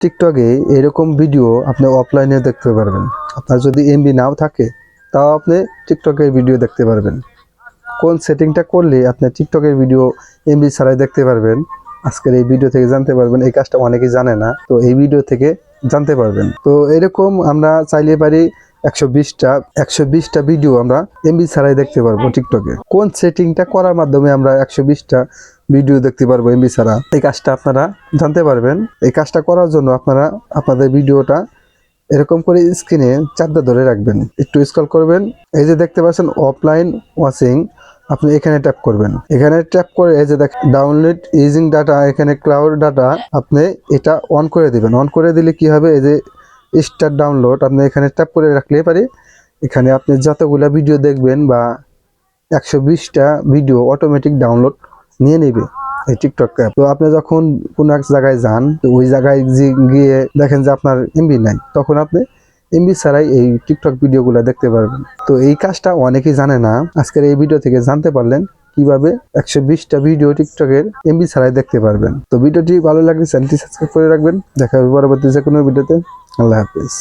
টিকটকে এরকম ভিডিও আপনি অফলাইনে দেখতে পারবেন। আপনার যদি এমবি নাও থাকে, তাও আপনি টিকটকের ভিডিও দেখতে পারবেন। কোন সেটিংটা করলে আপনি টিকটকের ভিডিও এমবি ছাড়াই দেখতে পারবেন? আজকের এই ভিডিও থেকে জানতে পারবেন। এই কাজটা অনেকেই জানে না। তো এই ভিডিও থেকে জানতে পারবেন। তো এরকম আমরা চাইলে পারি একশো বিশটা একশো বিশটা ভিডিও আমরা এমবি ছাড়াই দেখতে পারব টিকটকে কোন সেটিংটা করার মাধ্যমে আমরা একশো বিশটা ভিডিও দেখতে পারব এমবি ছাড়া? এই কাজটা আপনারা জানতে পারবেন। এই কাজটা করার জন্য আপনারা আপনাদের ভিডিওটা এরকম করে স্ক্রিনে চারটা ধরে রাখবেন। একটু স্ক্রল করবেন। এই যে দেখতে পাচ্ছেন অফলাইন ওয়াচিং আপনি এখানে ট্যাপ করবেন। এখানে ট্যাপ করে এই যে দেখ ডাউনলোড ইউজিং ডাটা এখানে ক্লাউড ডাটা আপনি এটা অন করে দিবেন। অন করে দিলে কি হবে? এই যে স্টার ডাউনলোড, আপনি এখানে ট্যাপ করে রাখলে পারে। এখানে আপনি যতগুলা ভিডিও দেখবেন বা একশো বিশটা ভিডিও অটোমেটিক ডাউনলোড নিয়ে নেবে এই টিকটক অ্যাপ তো আপনি যখন কোনো এক জায়গায় যান, তো ওই জায়গায় গিয়ে দেখেন যে আপনার এমবি নাই, তখন আপনি এমবি ছাড়াই এই টিকটক ভিডিওগুলো দেখতে পারবেন। তো এই কাজটা অনেকেই জানে না। আজকের এই ভিডিও থেকে জানতে পারলেন কীভাবে একশো বিশটা ভিডিও টিকটকের এমবি ছাড়াই দেখতে পারবেন। তো ভিডিওটি ভালো লাগলে চ্যানেলটি সাবস্ক্রাইব করে রাখবেন। দেখা হবে পরবর্তী যে কোনো ভিডিওতে। আল্লাহ হাফিজ।